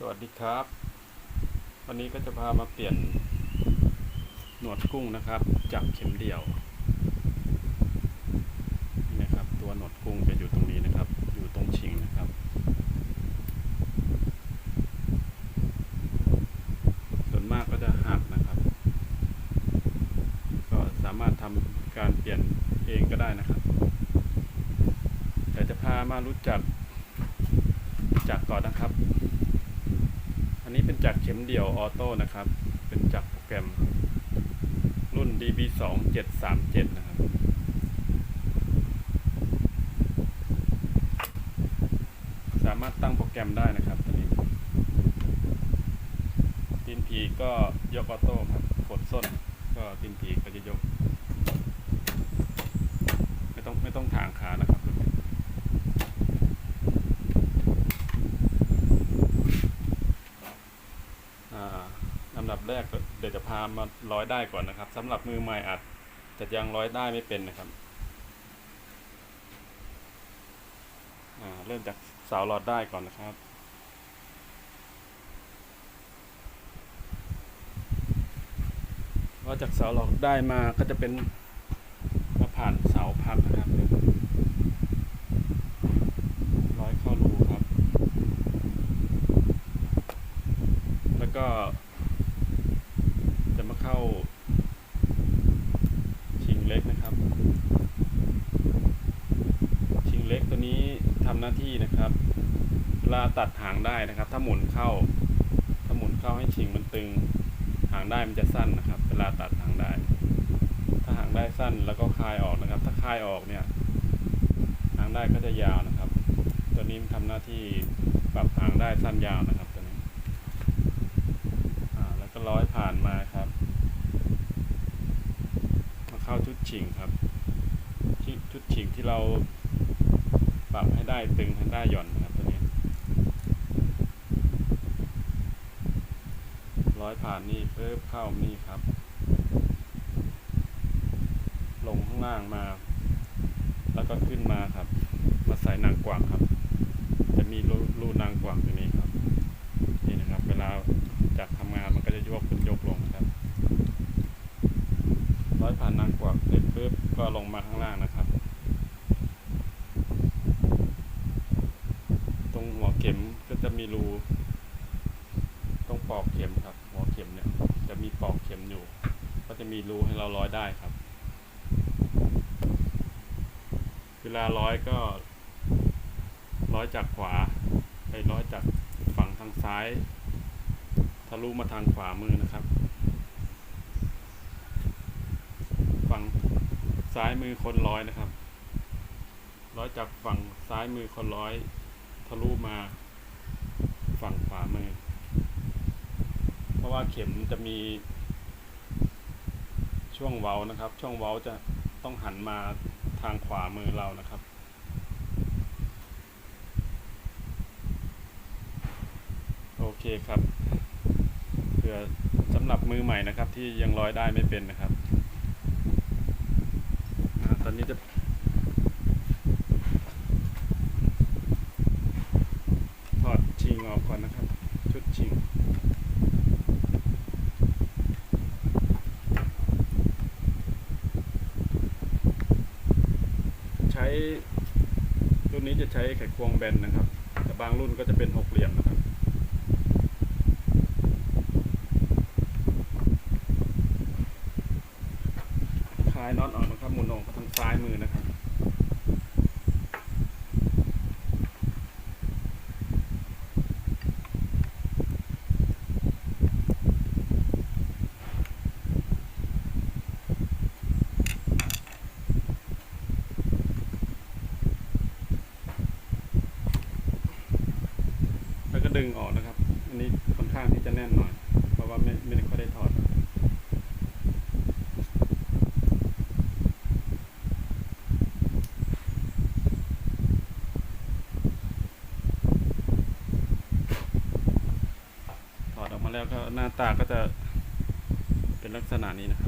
สวัสดีครับ วันนี้ก็จะพามาเปลี่ยนหนวดกุ้งนะครับ จากเข็มเดี่ยวนี่นะครับ ตัวหนวดกุ้งจะอยู่ตรงนี้นะครับ อยู่ตรงชิงนะครับ ส่วนมากก็จะหักนะครับ ก็สามารถทำการเปลี่ยนเองก็ได้นะครับ แต่จะพามารู้จักจากก่อนนะครับ จักรเข็มเดี่ยวออโต้นะครับ เป็นจักรโปรแกรมรุ่น DB2 737 นะครับสามารถตั้งโปรแกรมได้นะครับตัวนี้ตีนผีก็ยกออโต้ครับกดส้น ก็ตีนผีก็จะยก ไม่ต้องไม่ต้องถางขานะครับรุ่นนี้ อ่าลำดับแรกก็เดี๋ยวจะพามาร้อยได้ก่อนนะครับสำหรับมือใหม่อาจจะยังร้อยได้ไม่เป็นนะครับเริ่มจากสาวหลอดได้ก่อนนะครับพอจากเสาหลอดได้มาก็จะเป็นมาผ่านเสาพักนะครับร้อยเข้ารูครับ แล้วก็ จะมาเข้า ชิงเล็กนะครับ ชิงเล็กตัวนี้ทำหน้าที่นะครับเวลา ตัดหางได้นะครับ ถ้าหมุนเข้า ถ้าหมุนเข้าให้ชิงมันตึง หางได้มันจะสั้นนะครับ เวลาตัดหางได้ ถ้าหางได้สั้นแล้วก็คลายออกนะครับ ถ้าคลายออกเนี่ย หางได้ก็จะยาวนะครับ ตัวนี้มันทำหน้าที่ปรับหางได้สั้นยาวนะครับตัวนี้แล้วก็ร้อยผ่านมาครับ มาเข้าชุดฉิงครับชุดชิงที่เราปรับให้ได้ตึงให้ได้หย่อน ร้อยผ่านนี่เพิ่มเข้านี่ครับ ลงข้างล่างมา แล้วก็ขึ้นมาครับ มาใส่นางกวักครับ จะมีรูรูนางกวักตรงนี้ครับ นี่นะครับ เวลาจากทำงานมันก็จะยกขึ้นยกลงนะครับ ร้อยผ่านนางกวักเสร็จปุ๊บก็ลงมาข้างล่างนะครับ ตรงหัวเข็มก็จะมีรู ตรงปอกเข็มครับ หัวเข็มเนี่ย จะมีปอกเข็มอยู่ ก็จะมีรูให้เราร้อยได้ครับ เวลาร้อยก็ ร้อยจากขวาไปร้อยจากฝั่งทางซ้าย ทะลุมาทางขวามือนะครับ ฝั่งซ้ายมือคนร้อยนะครับร้อยจากฝั่งซ้ายมือคนร้อย ทะลุมาฝั่งขวามือ ราะว่าเข็มจะมีช่วงเว้านะครับ ช่วงเว้าจะต้องหันมาทางขวามือเรานะครับ โอเคครับเพื่อสำหรับมือใหม่นะครับ ที่ยังร้อยได้ไม่เป็นนะครับอตอนนี้จะถอดชิงออกก่อนนะครับ ชุดชิง ใช้รุ่นนี้จะ ใช้ไขควงแบนนะครับ แต่บางรุ่นก็จะเป็นหกเหลี่ยมนะครับ คลายน็อตออกนะครับหมุนออกทางซ้ายมือนะครับ แล้วก็ดึงออกนะครับ อันนี้ค่อนข้างที่จะแน่นหน่อย เพราะว่าไม่ไม่ได้ค่อยได้ถอด ถอดออกมา แล้วก็หน้าตาก็จะเป็นลักษณะนี้นะครับ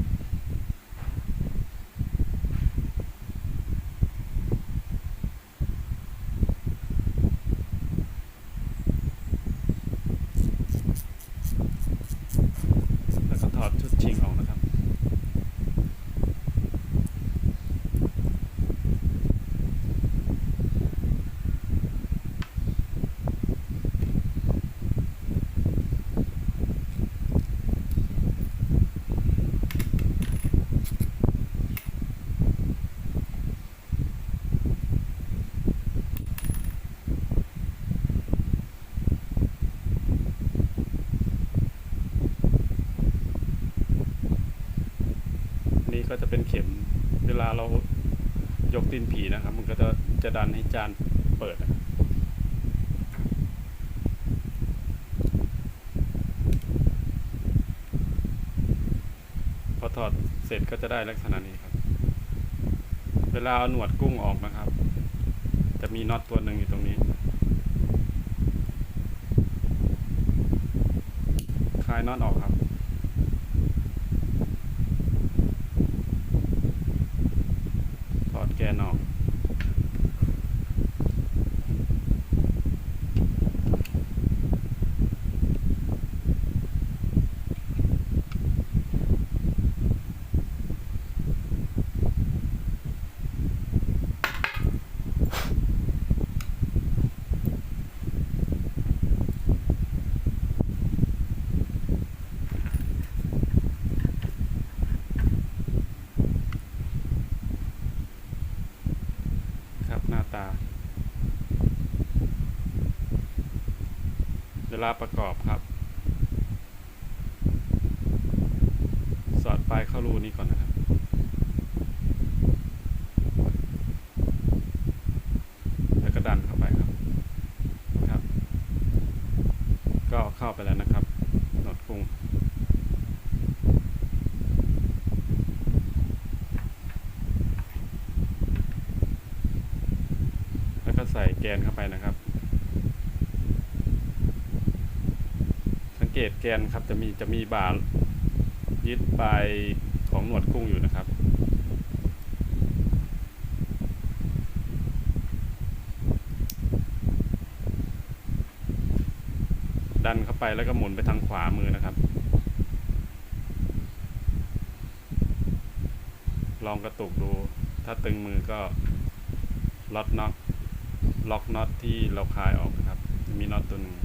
ก็จะเป็นเข็มเวลาเรายกตีนผีนะครับ มันก็จะจะดันให้จานเปิดพอถอดเสร็จก็จะได้ลักษณะนี้ครับ เวลาเอาหนวดกุ้งออกนะครับ จะมีน็อตตัวหนึ่งอยู่ตรงนี้คลายน็อตออกครับ ถอดแกนออก ครับหน้าตา เว ลาประกอบครับ สอดปลายเข้ารูนี้ก่อนนะครับ แล้วก็ดันเข้าไปครับครับ ก็เข้าไปแล้วนะครับหนวดกุ้งแล้วก็ใส่แกนเข้าไปนะครับ สังเก ตแกนครับจะมีจะมีบาร์ยึดปลายของหนวดกุ้งอยู่นะครับ ดันเข้าไปแล้วก็หมุนไปทางขวามือนะครับ ลองกระตุกดู ถ้าตึงมือก็ล็อตน็อตล็อกน็อตที่เราคลายออกนะครับ มีน็อตตัวหนึ่ง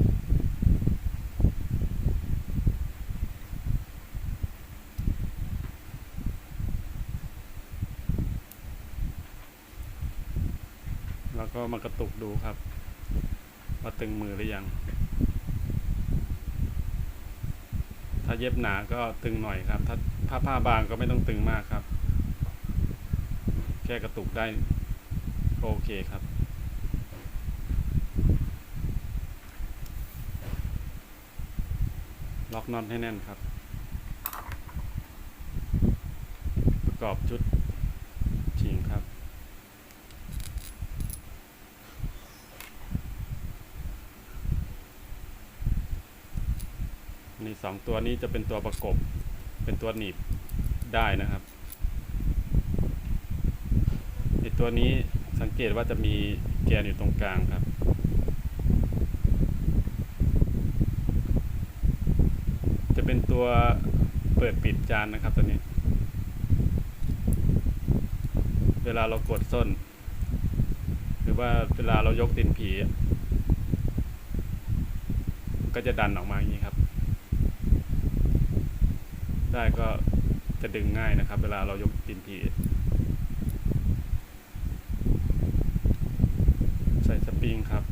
แล้วก็ มากระตุกดูครับว่าตึงมือหรือยัง ถ้าเย็บหนาก็ตึงหน่อยครับ ถ้าผ้าผ้าบางก็ไม่ต้องตึงมากครับ แค่กระตุกได้โอเคครับล็อกน็อตให้แน่นครับ ประกอบชุดชิงครับ นี่สองตัวนี้จะเป็นตัวประกบ เป็นตัวหนีบได้นะครับไอตัวนี้สังเกตว่าจะมีแกนอยู่ตรงกลางครับ จะเป็นตัวเปิดปิดจานนะครับตัวนี้ เวลาเรากดส้น หรือว่าเวลาเรายกตีนผี ก็จะดันออกมาอย่างนี้ครับ ได้ก็จะดึงง่ายนะครับ เวลาเรายกปีนผีใส่สปริงครับ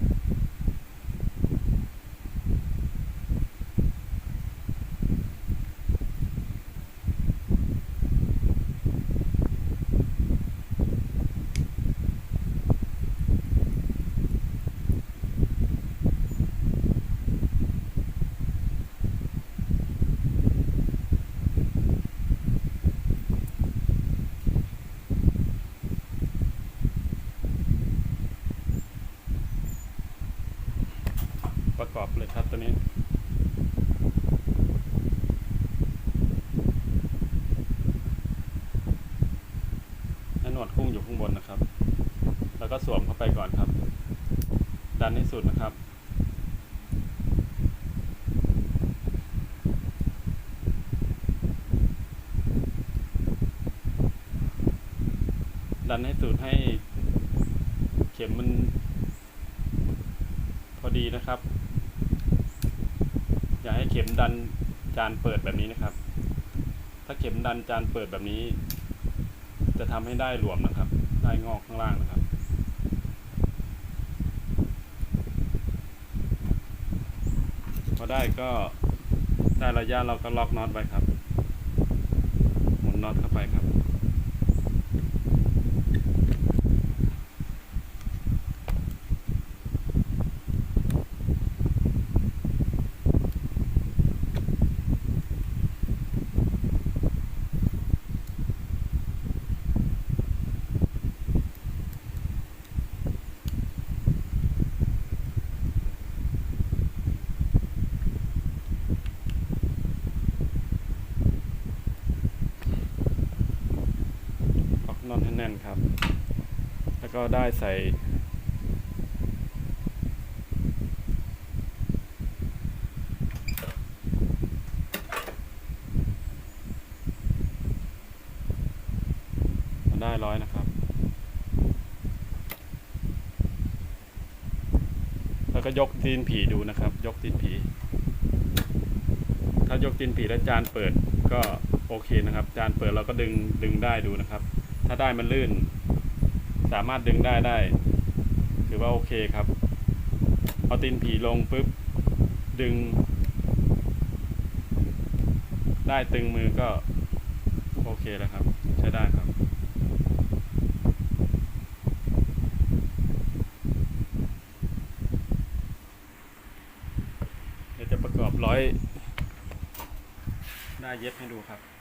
ประกอบเลยครับตัวนี้ ใหนวดกุ้งอยู่ข้างบนนะครับ แล้วก็สวมเข้าไปก่อนครับ ดันให้สุดนะครับ ดันให้สุดให้เข็มมัน พอดีนะครับ อย่าให้เข็มดันจานเปิดแบบนี้นะครับ ถ้าเข็มดันจานเปิดแบบนี้ จะทำให้ได้หลวมนะครับ ได้งอกข้างล่างนะครับ พอได้ก็ได้ระยะเราก็ล็อกน็อตไว้ครับ หมุนน็อตเข้าไปครับ นะครับ แล้วก็ได้ใส่ได้ร้อยนะครับ แล้วก็ยกตีนผีดูนะครับ ยกตีนผี ถ้ายกตีนผีแล้วจานเปิดก็โอเคนะครับ จานเปิดเราก็ดึงดึงได้ดูนะครับ ถ้าได้มันลื่น สามารถดึงได้ได้ถือว่าโอเคครับเอาตีนผีลงปุ๊บดึง ได้ตึงมือก็โอเคแล้วครับ ใช้ได้ครับเดี๋ยวจะประกอบร้อยหน้เย็บให้ดูครับ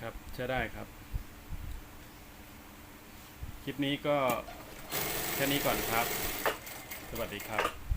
ครับใช้ได้ครับ คลิปนี้ก็แค่นี้ก่อนครับ สวัสดีครับ